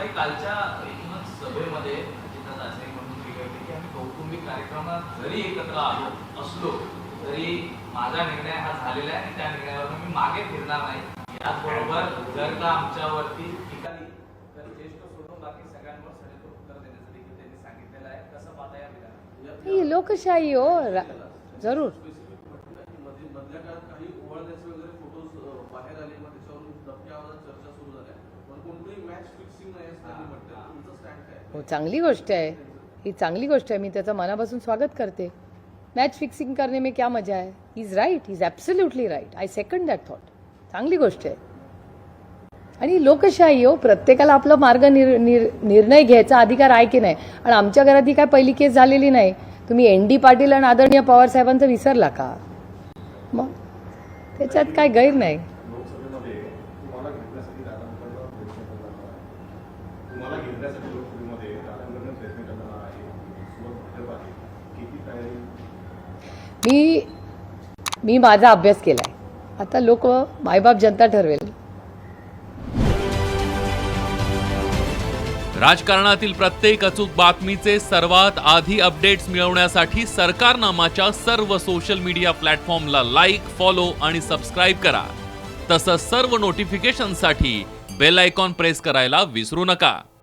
ताई कालच्या एकूणच सभेमध्ये अजितदादा असे म्हणून बिघडले की आम्ही कौटुंबिक कार्यक्रमात जरी एकत्र आलो असलो तरी माझा निर्णय हा झालेला आहे आणि त्या निर्णयावर मी मागे फिरणार नाही. याचबरोबर जर का आमच्यावरती झाली, तर ज्येष्ठ सोडून बाकी सगळ्यांवर सडेतोड उत्तर देण्याचं देखील त्यांनी सांगितलेलं आहे. कसं पाहता या विधानाला ही लोकशाही हो जरूर. मधल्या काळात काही ओवाळण्याचे वगैरे फोटोज बाहेर आले मग त्याच्यावरून चर्चा सुरू झाल्या हो चांगली गोष्ट आहे. ही चांगली गोष्ट आहे. मी त्याचं मनापासून स्वागत करते. मॅच फिक्सिंग करने में क्या मजा है is right is absolutely right I second that thought चांगली गोष्ट आहे. आणि लोकशाही हो प्रत्येकाला आपला मार्ग निर, निर, निर्णय घ्यायचा अधिकार आहे की नाही? आणि आमच्या घरात ही काय पहिली केस झालेली नाही. तुम्ही एन डी पाटील आणि आदरणीय पवार साहेबांचं विसरला का? मग त्याच्यात काय गैर नाही. तुम्हाला दादांकडनं प्रयत्न करणार आहे लोकसभेमध्ये दादांकडनं प्रयत्न करणार आहे. आहे किती तयारी? मी मी माझा अभ्यास केलाय. आता लोक मायबाप जनता ठरवेल. राजकारणातील प्रत्येक अचूक बातमीचे सर्वात आधी अपडेट्स मिळवण्यासाठी सरकारनामाच्या सर्व सोशल मीडिया प्लॅटफॉर्मला लाईक फॉलो आणि सबस्क्राईब करा. तसंच सर्व नोटिफिकेशनसाठी बेल आयकॉन प्रेस करायला विसरू नका.